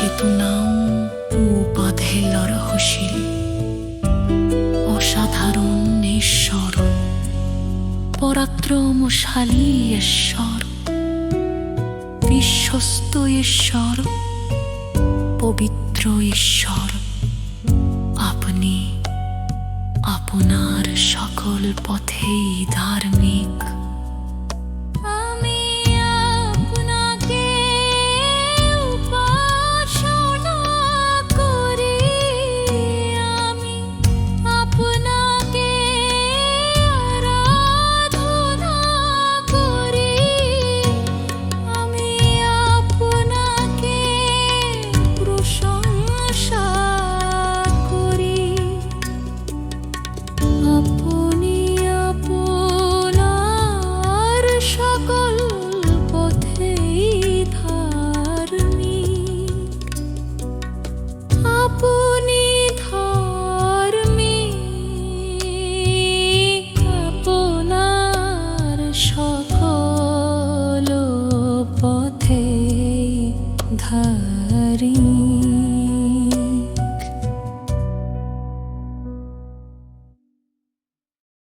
সেতু উপাধে লরহশীল অসাধারণ ঈশ্বর পরাক্রমশালী ঈশ্বর, বিশ্বস্ত ঈশ্বর, পবিত্র ঈশ্বর। আপনি আপনার সকল পথেই ধার